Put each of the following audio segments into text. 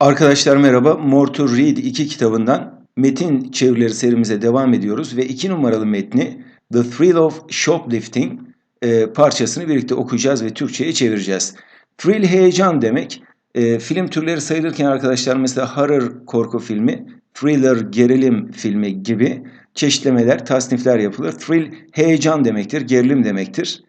Arkadaşlar merhaba. More to Read 2 kitabından metin çevirileri serimize devam ediyoruz ve 2 numaralı metni The Thrill of Shoplifting e, parçasını birlikte okuyacağız ve Türkçe'ye çevireceğiz. Thrill heyecan demek. E, film türleri sayılırken arkadaşlar mesela horror korku filmi, thriller gerilim filmi gibi çeşitlemeler, tasnifler yapılır. Thrill heyecan demektir, gerilim demektir.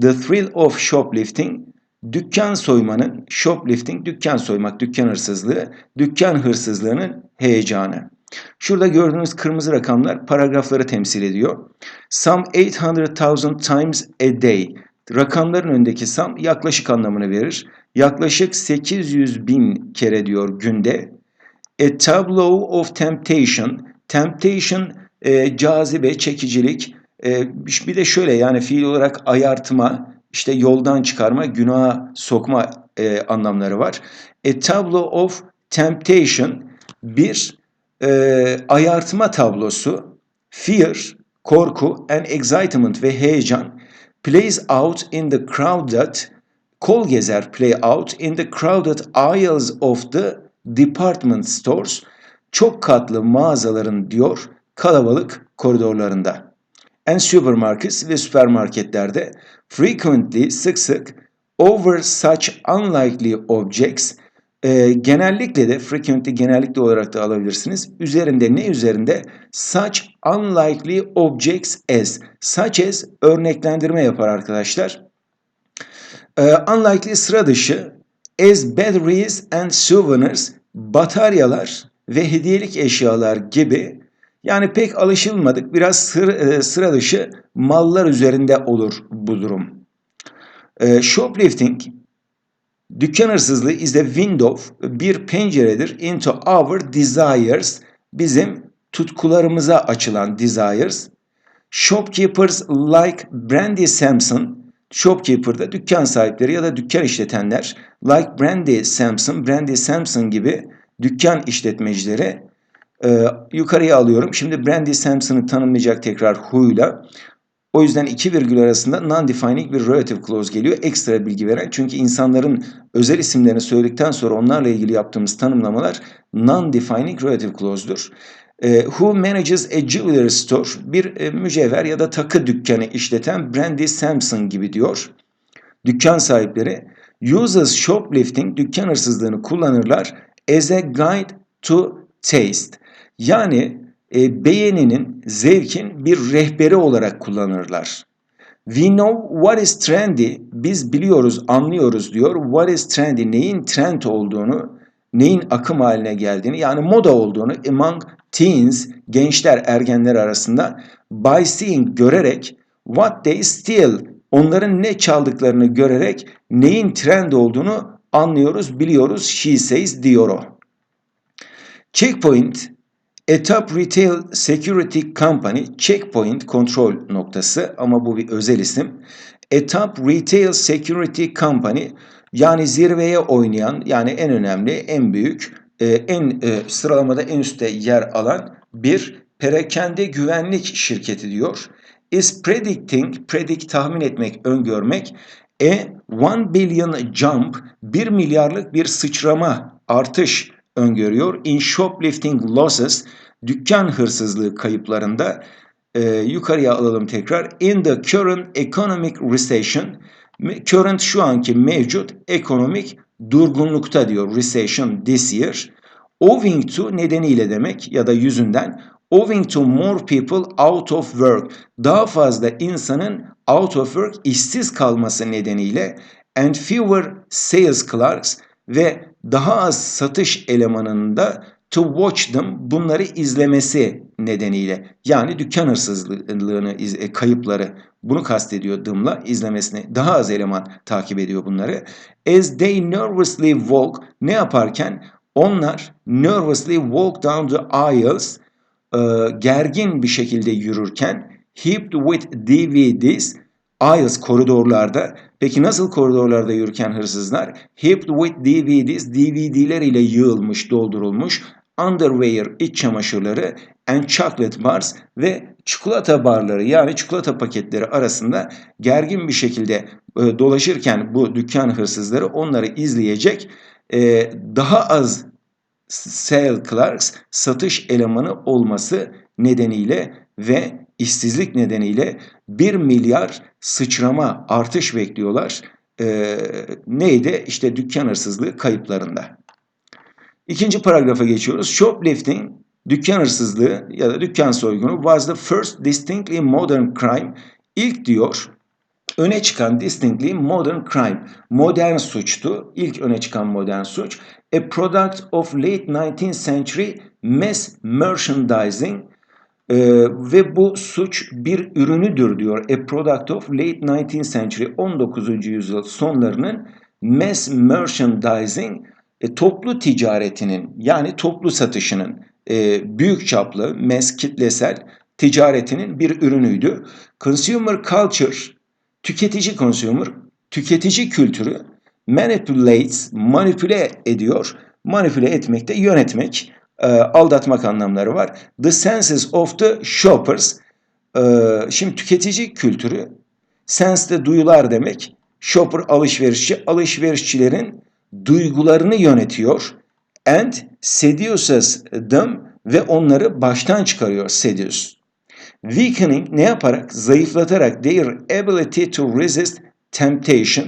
The Thrill of Shoplifting Dükkan soymanın, shoplifting, dükkan soymak, dükkan hırsızlığı, dükkan hırsızlığının heyecanı. Şurada gördüğünüz kırmızı rakamlar paragrafları temsil ediyor. Some 800,000 times a day. Rakamların öndeki some yaklaşık anlamını verir. Yaklaşık 800 bin kere diyor günde. A tableau of temptation. Temptation e, cazibe, çekicilik. E, bir de şöyle yani fiil olarak ayartma, işte yoldan çıkarma, günaha sokma e, anlamları var. A tableau of temptation bir e, ayartma tablosu, fear, korku, and excitement ve heyecan. Plays out in the crowded, kol gezer play out in the crowded aisles of the department stores, çok katlı mağazaların diyor kalabalık koridorlarında and supermarkets ve süpermarketlerde frequently sık sık over such unlikely objects e, genellikle de frequently genellikle olarak da alabilirsiniz. Üzerinde ne üzerinde? Such unlikely objects as. Such as örneklendirme yapar arkadaşlar. E, unlikely sıra dışı as batteries and souvenirs bataryalar ve hediyelik eşyalar gibi yani pek alışılmadık, biraz sır, e, sıra dışı mallar üzerinde olur bu durum. E, shoplifting, dükkan hırsızlığı is a window, bir penceredir into our desires, bizim tutkularımıza açılan desires. Shopkeepers like Brandy Sampson, shopkeeper'da dükkan sahipleri ya da dükkan işletenler, like Brandy Sampson, Brandy Sampson gibi dükkan işletmecileri ee, yukarıya alıyorum. Şimdi Brandy Sampson'ı tanımlayacak tekrar who'yla. O yüzden iki virgül arasında non-defining bir relative clause geliyor. Ekstra bilgi veren. Çünkü insanların özel isimlerini söyledikten sonra onlarla ilgili yaptığımız tanımlamalar non-defining relative clause'dur. E, who manages a jewelry store? Bir e, mücevher ya da takı dükkanı işleten Brandy Sampson gibi diyor. Dükkan sahipleri uses shoplifting, dükkan hırsızlığını kullanırlar as a guide to taste. Yani e, beğeninin, zevkin bir rehberi olarak kullanırlar. We know what is trendy. Biz biliyoruz, anlıyoruz diyor. What is trendy? Neyin trend olduğunu, neyin akım haline geldiğini, yani moda olduğunu among teens, gençler, ergenler arasında by seeing, görerek what they steal, onların ne çaldıklarını görerek neyin trend olduğunu anlıyoruz, biliyoruz. She says diyor o. Checkpoint A top retail security company checkpoint kontrol noktası ama bu bir özel isim. A top retail security company yani zirveye oynayan yani en önemli, en büyük, e, en e, sıralamada en üstte yer alan bir perakende güvenlik şirketi diyor. Is predicting, predict tahmin etmek, öngörmek. A 1 billion jump, 1 milyarlık bir sıçrama, artış öngörüyor. In shoplifting losses, dükkan hırsızlığı kayıplarında e, yukarıya alalım tekrar. In the current economic recession, current şu anki mevcut ekonomik durgunlukta diyor recession this year. Owing to nedeniyle demek ya da yüzünden owing to more people out of work daha fazla insanın out of work işsiz kalması nedeniyle and fewer sales clerks ve daha az satış elemanının da to watch them bunları izlemesi nedeniyle yani dükkan hırsızlığını, e, kayıpları bunu kastediyor dımla izlemesini daha az eleman takip ediyor bunları. As they nervously walk ne yaparken onlar nervously walk down the aisles e, gergin bir şekilde yürürken heaped with DVDs aisles koridorlarda Peki nasıl koridorlarda yürürken hırsızlar? Heaped with DVDs, DVD'ler ile yığılmış, doldurulmuş underwear, iç çamaşırları and chocolate bars ve çikolata barları yani çikolata paketleri arasında gergin bir şekilde e, dolaşırken bu dükkan hırsızları onları izleyecek e, daha az sale clerks satış elemanı olması nedeniyle ve işsizlik nedeniyle 1 milyar sıçrama artış bekliyorlar. Ee, neydi? İşte dükkan hırsızlığı kayıplarında. İkinci paragrafa geçiyoruz. Shoplifting, dükkan hırsızlığı ya da dükkan soygunu was the first distinctly modern crime. İlk diyor öne çıkan distinctly modern crime. Modern suçtu. İlk öne çıkan modern suç. A product of late 19th century mass merchandising ee, ve bu suç bir ürünüdür diyor. A product of late 19th century 19. yüzyıl sonlarının mass merchandising e, toplu ticaretinin yani toplu satışının e, büyük çaplı, mass kitlesel ticaretinin bir ürünüydü. Consumer culture, tüketici consumer, tüketici kültürü manipulates, manipüle ediyor. Manipüle etmek de yönetmek, e, aldatmak anlamları var. The senses of the shoppers, e, şimdi tüketici kültürü, sense de duyular demek. Shopper alışverişçi, alışverişçilerin duygularını yönetiyor. And seduces them ve onları baştan çıkarıyor seduce. Weakening ne yaparak? Zayıflatarak their ability to resist temptation,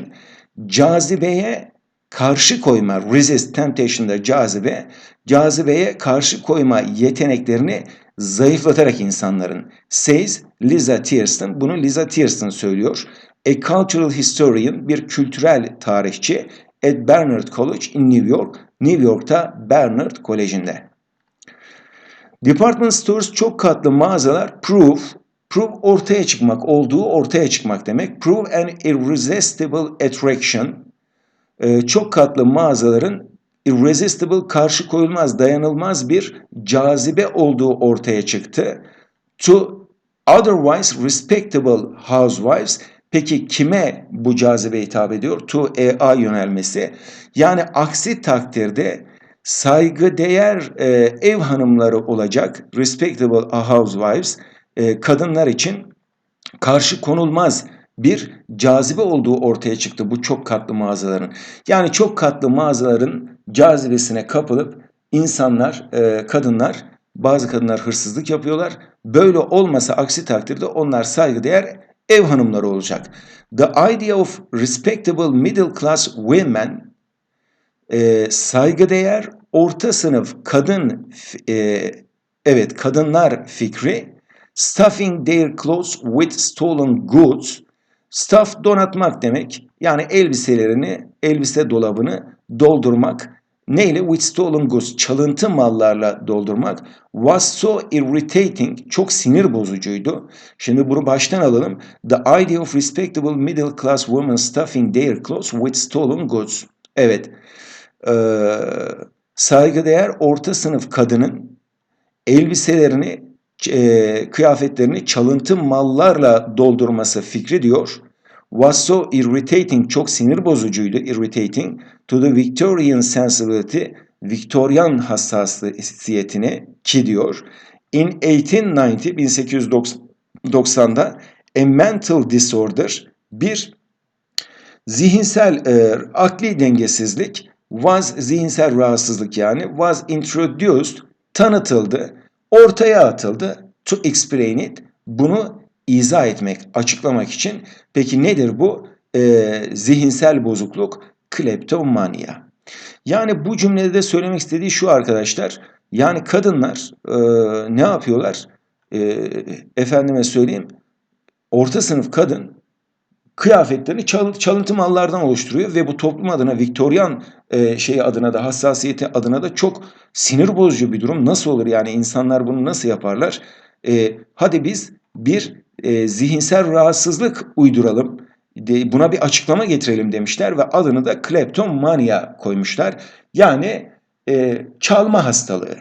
cazibeye karşı koyma, resist temptation'da cazibe, cazibeye karşı koyma yeteneklerini zayıflatarak insanların. Says Liza Tierston, bunu Liza Tierston söylüyor. A cultural historian, bir kültürel tarihçi at Barnard College in New York, New York'ta Barnard Koleji'nde. Department stores çok katlı mağazalar prove, prove ortaya çıkmak olduğu ortaya çıkmak demek. Prove an irresistible attraction. Ee, çok katlı mağazaların irresistible karşı koyulmaz, dayanılmaz bir cazibe olduğu ortaya çıktı. To otherwise respectable housewives Peki kime bu cazibe hitap ediyor? To a yönelmesi. Yani aksi takdirde saygıdeğer e, ev hanımları olacak respectable housewives e, kadınlar için karşı konulmaz bir cazibe olduğu ortaya çıktı bu çok katlı mağazaların. Yani çok katlı mağazaların cazibesine kapılıp insanlar, e, kadınlar, bazı kadınlar hırsızlık yapıyorlar. Böyle olmasa aksi takdirde onlar saygıdeğer ev hanımları olacak. The idea of respectable middle class women e, saygıdeğer orta sınıf kadın e, evet kadınlar fikri stuffing their clothes with stolen goods stuff donatmak demek yani elbiselerini elbise dolabını doldurmak Neyle? With stolen goods, çalıntı mallarla doldurmak. Was so irritating, çok sinir bozucuydu. Şimdi bunu baştan alalım. The idea of respectable middle class women stuffing their clothes with stolen goods. Evet, ee, saygıdeğer orta sınıf kadının elbiselerini, e, kıyafetlerini çalıntı mallarla doldurması fikri diyor. Was so irritating, çok sinir bozucuydu, irritating to the Victorian sensibility, Victorian hassasiyetine ki diyor. In 1890, 1890'da a mental disorder, bir zihinsel e, akli dengesizlik was zihinsel rahatsızlık yani was introduced tanıtıldı, ortaya atıldı to explain it bunu izah etmek, açıklamak için. Peki nedir bu? Ee, zihinsel bozukluk, kleptomania. Yani bu cümlede de söylemek istediği şu arkadaşlar. Yani kadınlar e, ne yapıyorlar? E, efendime söyleyeyim, orta sınıf kadın kıyafetlerini çal, çalıntı mallardan oluşturuyor ve bu toplum adına Viktoryan e, şeyi adına da hassasiyeti adına da çok sinir bozucu bir durum. Nasıl olur yani insanlar bunu nasıl yaparlar? E, hadi biz bir e, zihinsel rahatsızlık uyduralım, de, buna bir açıklama getirelim demişler ve adını da kleptomania koymuşlar. Yani e, çalma hastalığı.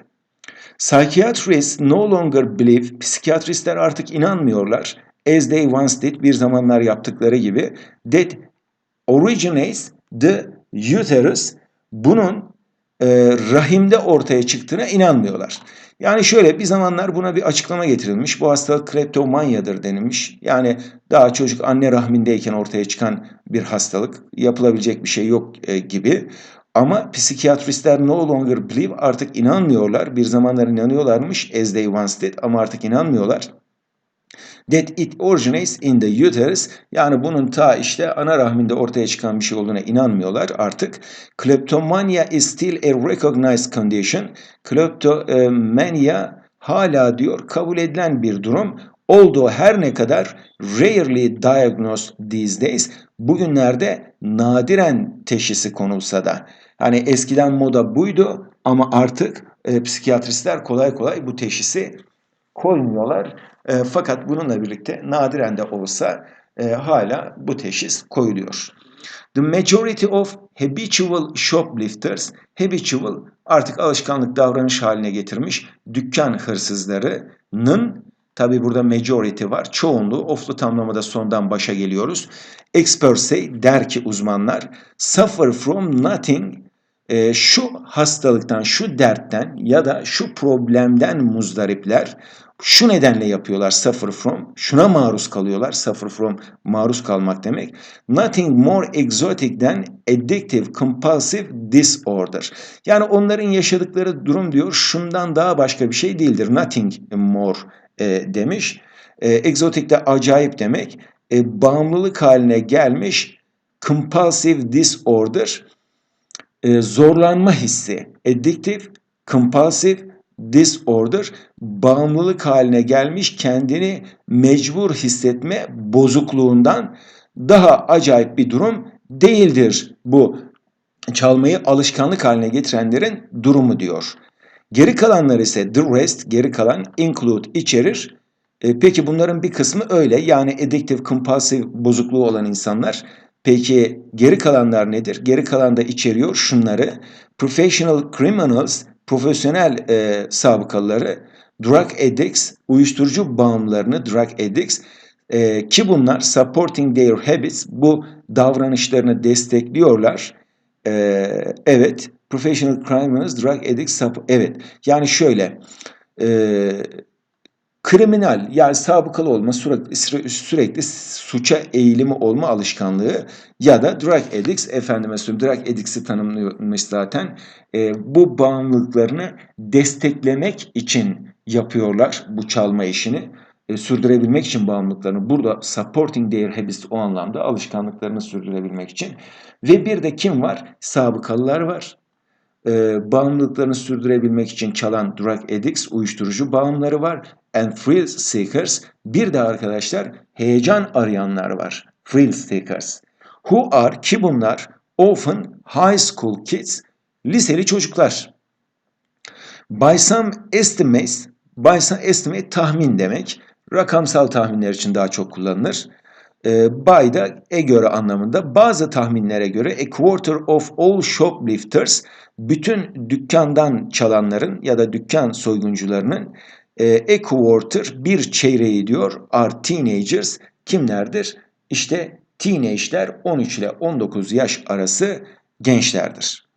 Psychiatrists no longer believe, psikiyatristler artık inanmıyorlar, as they once did, bir zamanlar yaptıkları gibi, that originates the uterus, bunun e, rahimde ortaya çıktığına inanmıyorlar. Yani şöyle bir zamanlar buna bir açıklama getirilmiş. Bu hastalık kleptomanyadır denilmiş. Yani daha çocuk anne rahmindeyken ortaya çıkan bir hastalık. Yapılabilecek bir şey yok e, gibi. Ama psikiyatristler no longer believe artık inanmıyorlar. Bir zamanlar inanıyorlarmış as they once did ama artık inanmıyorlar. That it originates in the uterus yani bunun ta işte ana rahminde ortaya çıkan bir şey olduğuna inanmıyorlar artık. Kleptomania is still a recognized condition. Kleptomania hala diyor kabul edilen bir durum. Olduğu her ne kadar rarely diagnosed these days bugünlerde nadiren teşhisi konulsa da hani eskiden moda buydu ama artık e, psikiyatristler kolay kolay bu teşhisi koymuyorlar. E, fakat bununla birlikte nadiren de olsa e, hala bu teşhis koyuluyor. The majority of habitual shoplifters, habitual artık alışkanlık davranış haline getirmiş dükkan hırsızlarının tabi burada majority var çoğunluğu oflu tamlamada sondan başa geliyoruz. Experts say der ki uzmanlar suffer from nothing e, şu hastalıktan, şu dertten ya da şu problemden muzdaripler şu nedenle yapıyorlar suffer from. Şuna maruz kalıyorlar. Suffer from maruz kalmak demek. Nothing more exotic than addictive compulsive disorder. Yani onların yaşadıkları durum diyor şundan daha başka bir şey değildir. Nothing more e, demiş. E, exotic de acayip demek. E, bağımlılık haline gelmiş compulsive disorder e, zorlanma hissi. Addictive, compulsive disorder bağımlılık haline gelmiş kendini mecbur hissetme bozukluğundan daha acayip bir durum değildir bu çalmayı alışkanlık haline getirenlerin durumu diyor. Geri kalanlar ise the rest geri kalan include içerir. E, peki bunların bir kısmı öyle yani addictive compulsive bozukluğu olan insanlar. Peki geri kalanlar nedir? Geri kalan da içeriyor şunları. Professional criminals profesyonel e, sabıkalıları, drug addicts, uyuşturucu bağımlılarını, drug addicts e, ki bunlar supporting their habits, bu davranışlarını destekliyorlar. E, evet, professional criminals, drug addicts, evet. Yani şöyle, e, kriminal yani sabıkalı olma sürekli, sürekli suça eğilimi olma alışkanlığı ya da drug addicts efendime söyleyeyim drug addicts'i tanımlıyormuş zaten e, bu bağımlılıklarını desteklemek için yapıyorlar bu çalma işini. E, sürdürebilmek için bağımlılıklarını burada supporting their habits o anlamda alışkanlıklarını sürdürebilmek için. Ve bir de kim var? Sabıkalılar var. E, bağımlılıklarını sürdürebilmek için çalan drug addicts, uyuşturucu bağımları var. And thrill seekers, bir de arkadaşlar heyecan arayanlar var. Thrill seekers. Who are, ki bunlar often high school kids, liseli çocuklar. By some estimates, by some estimate tahmin demek. Rakamsal tahminler için daha çok kullanılır. E, by da e göre anlamında. Bazı tahminlere göre a quarter of all shoplifters bütün dükkandan çalanların ya da dükkan soyguncularının a quarter bir çeyreği diyor are teenagers kimlerdir? İşte teenage'ler 13 ile 19 yaş arası gençlerdir.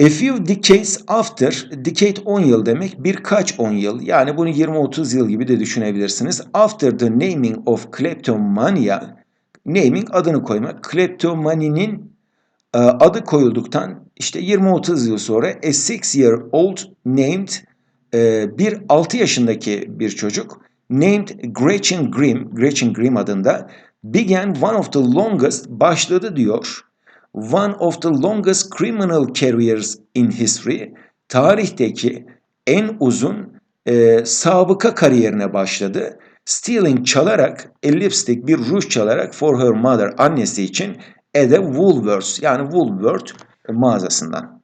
A few decades after, decade 10 yıl demek birkaç 10 yıl yani bunu 20-30 yıl gibi de düşünebilirsiniz. After the naming of kleptomania, naming adını koymak, kleptomaninin e, adı koyulduktan işte 20-30 yıl sonra a 6 year old named e, bir 6 yaşındaki bir çocuk named Gretchen Grimm, Gretchen Grimm adında began one of the longest başladı diyor one of the longest criminal careers in history, tarihteki en uzun e, sabıka kariyerine başladı. Stealing çalarak, a lipstick bir ruj çalarak for her mother annesi için at a Woolworths yani Woolworth mağazasından.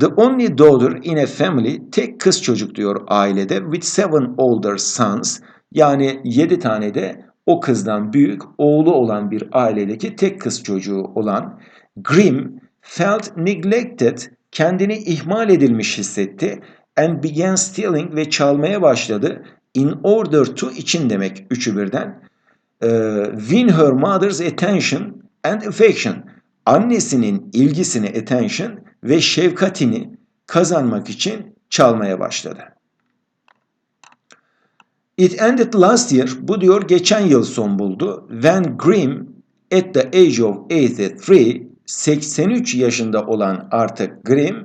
The only daughter in a family, tek kız çocuk diyor ailede with seven older sons yani yedi tane de o kızdan büyük oğlu olan bir ailedeki tek kız çocuğu olan Grimm felt neglected, kendini ihmal edilmiş hissetti and began stealing ve çalmaya başladı in order to için demek üçü birden. Uh, win her mother's attention and affection. Annesinin ilgisini attention ve şefkatini kazanmak için çalmaya başladı. It ended last year. Bu diyor geçen yıl son buldu. When Grimm at the age of 83 83 yaşında olan artık Grimm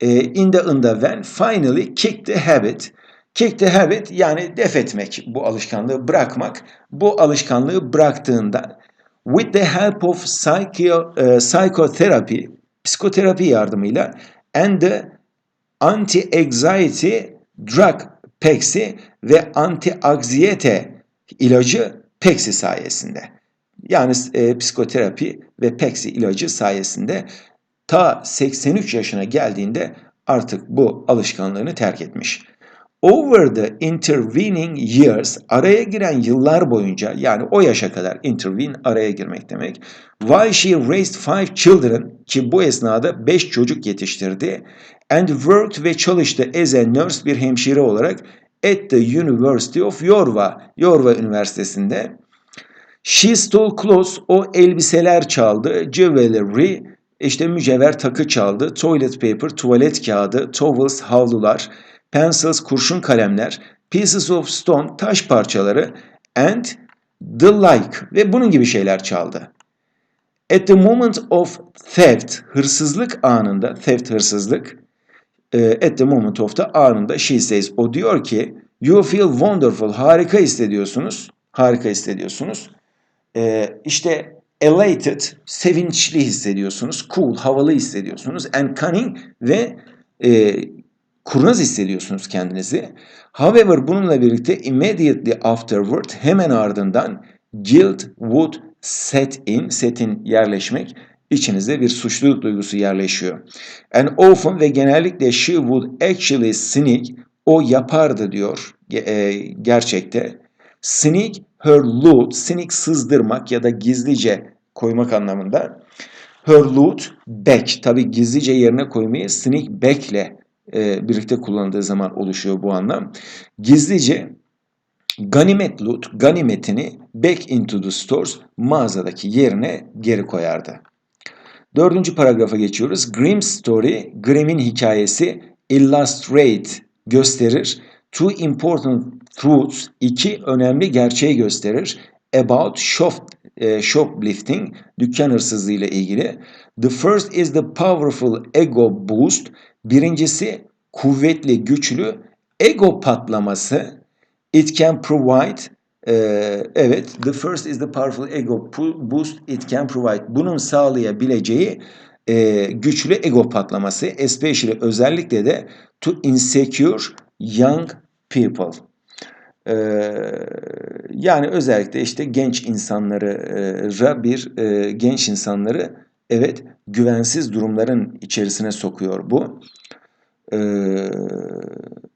e, in the in the when finally kicked the habit. Kick the habit yani def etmek bu alışkanlığı bırakmak. Bu alışkanlığı bıraktığında with the help of psycho, e, psychotherapy psikoterapi yardımıyla and the anti-anxiety drug Pexi ve anti-anksiyete ilacı Pexi sayesinde. Yani e, psikoterapi ve Pexi ilacı sayesinde ta 83 yaşına geldiğinde artık bu alışkanlığını terk etmiş. Over the intervening years, araya giren yıllar boyunca yani o yaşa kadar intervene araya girmek demek. While she raised five children ki bu esnada beş çocuk yetiştirdi and worked ve çalıştı as a nurse bir hemşire olarak at the University of Yorva, Yorva Üniversitesi'nde. She stole clothes, o elbiseler çaldı, jewelry, işte mücevher takı çaldı, toilet paper, tuvalet kağıdı, towels, havlular, pencils, kurşun kalemler, pieces of stone, taş parçaları and the like ve bunun gibi şeyler çaldı. At the moment of theft, hırsızlık anında, theft hırsızlık, e, at the moment of the anında she says, o diyor ki you feel wonderful, harika hissediyorsunuz, harika hissediyorsunuz. E, işte elated, sevinçli hissediyorsunuz, cool, havalı hissediyorsunuz, and cunning ve e, kurnaz hissediyorsunuz kendinizi. However bununla birlikte immediately afterward hemen ardından guilt would set in, setin yerleşmek içinizde bir suçluluk duygusu yerleşiyor. And often ve genellikle she would actually sneak, o yapardı diyor e, gerçekte. Sneak her loot, sneak sızdırmak ya da gizlice koymak anlamında. Her loot back, tabi gizlice yerine koymayı sneak back ile e, birlikte kullanıldığı zaman oluşuyor bu anlam. Gizlice ganimet loot, ganimetini back into the stores mağazadaki yerine geri koyardı. Dördüncü paragrafa geçiyoruz. Grimm's story, Grimm'in hikayesi illustrate gösterir. Two important truths, iki önemli gerçeği gösterir. About shop, e, shoplifting, dükkan hırsızlığı ile ilgili. The first is the powerful ego boost. Birincisi kuvvetli, güçlü ego patlaması. It can provide ee, evet, the first is the powerful ego boost it can provide. Bunun sağlayabileceği e, güçlü ego patlaması, especially özellikle de to insecure young people. Ee, yani özellikle işte genç insanlara bir e, genç insanları evet güvensiz durumların içerisine sokuyor bu. Ee,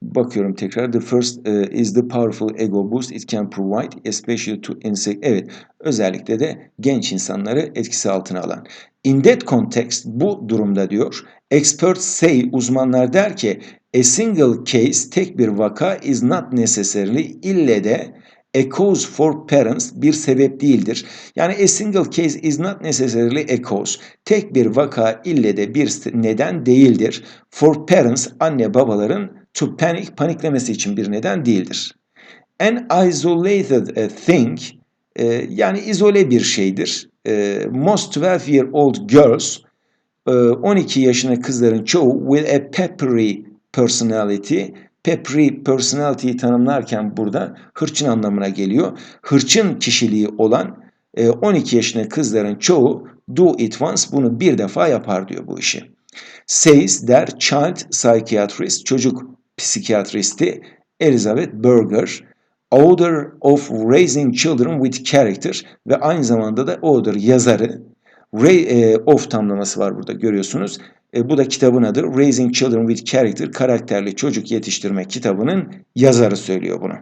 bakıyorum tekrar. The first uh, is the powerful ego boost it can provide especially to insect. Evet, özellikle de genç insanları etkisi altına alan. In that context bu durumda diyor. Experts say uzmanlar der ki a single case tek bir vaka is not necessarily ille de a cause for parents bir sebep değildir. Yani a single case is not necessarily a cause. Tek bir vaka ille de bir neden değildir. For parents anne babaların to panic paniklemesi için bir neden değildir. An isolated a thing e, yani izole bir şeydir. E, most 12 year old girls e, 12 yaşında kızların çoğu with a peppery personality Pepri personality'yi tanımlarken burada hırçın anlamına geliyor. Hırçın kişiliği olan 12 e, yaşında kızların çoğu do it once bunu bir defa yapar diyor bu işi. Says der child psychiatrist çocuk psikiyatristi Elizabeth Berger author of Raising Children with Character ve aynı zamanda da author yazarı Ray, e, of tamlaması var burada görüyorsunuz. E, bu da kitabın adı Raising Children with Character, karakterli çocuk yetiştirme kitabının yazarı söylüyor bunu.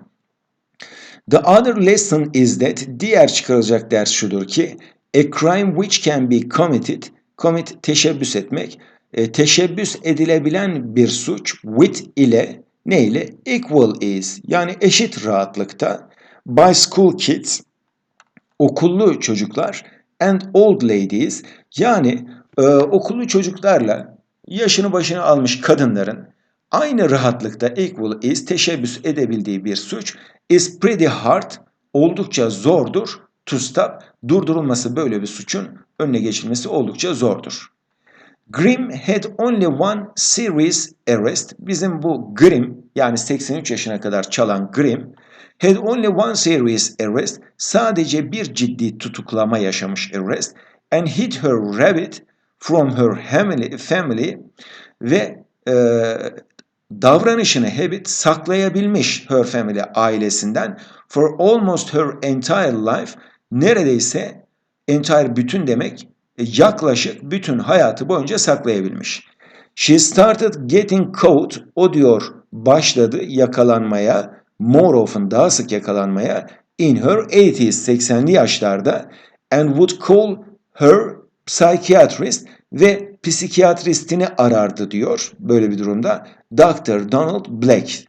The other lesson is that, diğer çıkarılacak ders şudur ki, a crime which can be committed, commit teşebbüs etmek, e, teşebbüs edilebilen bir suç with ile ne ile? Equal is yani eşit rahatlıkta by school kids, okullu çocuklar and old ladies yani e, okullu çocuklarla yaşını başına almış kadınların aynı rahatlıkta equal is teşebbüs edebildiği bir suç is pretty hard oldukça zordur to stop. Durdurulması böyle bir suçun önüne geçilmesi oldukça zordur. Grimm had only one serious arrest. Bizim bu Grimm yani 83 yaşına kadar çalan Grimm had only one serious arrest. Sadece bir ciddi tutuklama yaşamış arrest and hid her rabbit from her family, family ve e, davranışını habit saklayabilmiş her family ailesinden for almost her entire life neredeyse entire bütün demek e, yaklaşık bütün hayatı boyunca saklayabilmiş. She started getting caught. O diyor başladı yakalanmaya, more often daha sık yakalanmaya in her 80s 80'li yaşlarda and would call her psychiatrist ve psikiyatristini arardı diyor böyle bir durumda. Dr. Donald Black.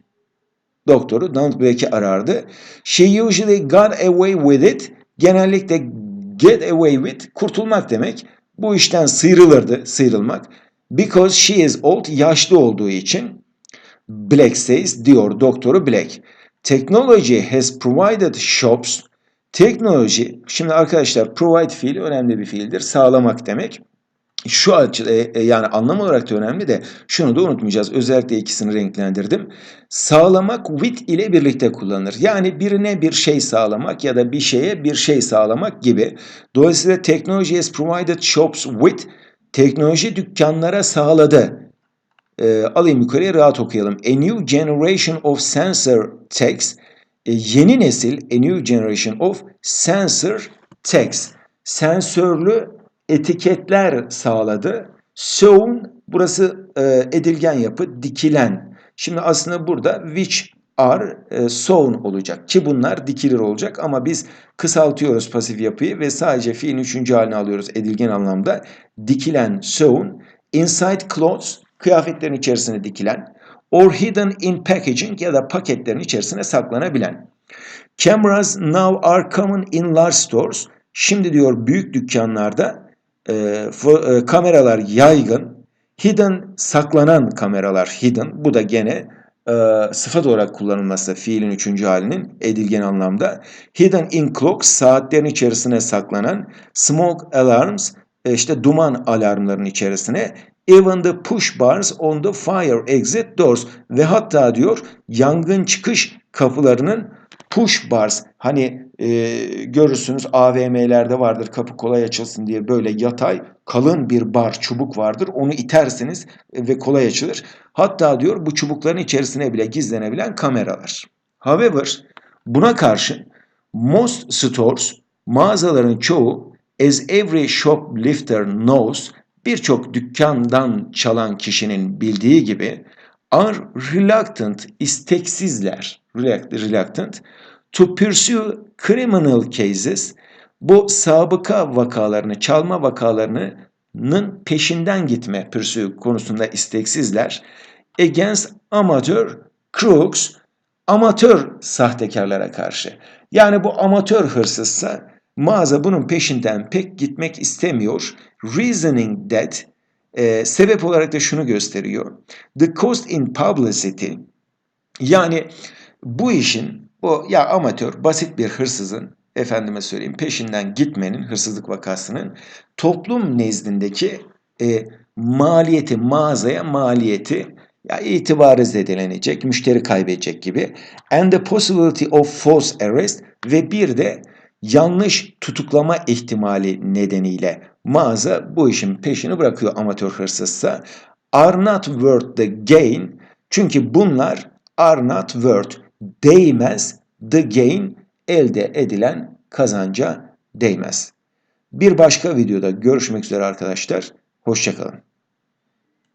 Doktoru Donald Black'i arardı. She usually got away with it. Genellikle get away with kurtulmak demek. Bu işten sıyrılırdı, sıyrılmak. Because she is old, yaşlı olduğu için. Black says, diyor doktoru Black. Technology has provided shops. Teknoloji, şimdi arkadaşlar provide fiili önemli bir fiildir. Sağlamak demek. Şu açıda e, yani anlam olarak da önemli de şunu da unutmayacağız. Özellikle ikisini renklendirdim. Sağlamak with ile birlikte kullanılır. Yani birine bir şey sağlamak ya da bir şeye bir şey sağlamak gibi. Dolayısıyla technology has provided shops with teknoloji dükkanlara sağladı. E, alayım yukarıya rahat okuyalım. A new generation of sensor text. E, yeni nesil a new generation of sensor text. Sensörlü etiketler sağladı. Sewn burası e, edilgen yapı dikilen. Şimdi aslında burada which are e, sewn olacak ki bunlar dikilir olacak ama biz kısaltıyoruz pasif yapıyı ve sadece fiilin üçüncü halini alıyoruz edilgen anlamda. Dikilen sewn inside clothes kıyafetlerin içerisine dikilen or hidden in packaging ya da paketlerin içerisine saklanabilen. Cameras now are common in large stores. Şimdi diyor büyük dükkanlarda e, e, kameralar yaygın. Hidden saklanan kameralar hidden. Bu da gene e, sıfat olarak kullanılması fiilin üçüncü halinin edilgen anlamda. Hidden in clocks saatlerin içerisine saklanan. Smoke alarms e, işte duman alarmlarının içerisine. Even the push bars on the fire exit doors ve hatta diyor yangın çıkış kapılarının push bars hani e, görürsünüz AVM'lerde vardır kapı kolay açılsın diye böyle yatay kalın bir bar çubuk vardır. Onu itersiniz ve kolay açılır. Hatta diyor bu çubukların içerisine bile gizlenebilen kameralar. However buna karşın most stores mağazaların çoğu as every shoplifter knows birçok dükkandan çalan kişinin bildiği gibi are reluctant, isteksizler, reluctant to pursue criminal cases, bu sabıka vakalarını, çalma vakalarının peşinden gitme pursue konusunda isteksizler. Against amateur crooks, amatör sahtekarlara karşı. Yani bu amatör hırsızsa mağaza bunun peşinden pek gitmek istemiyor. Reasoning that e, sebep olarak da şunu gösteriyor. The cost in publicity yani bu işin bu ya amatör basit bir hırsızın efendime söyleyeyim peşinden gitmenin hırsızlık vakasının toplum nezdindeki e, maliyeti mağazaya maliyeti ya itibarı zedelenecek, müşteri kaybedecek gibi. And the possibility of false arrest ve bir de yanlış tutuklama ihtimali nedeniyle mağaza bu işin peşini bırakıyor amatör hırsızsa. Are not worth the gain. Çünkü bunlar are not worth değmez the gain elde edilen kazanca değmez. Bir başka videoda görüşmek üzere arkadaşlar. Hoşçakalın.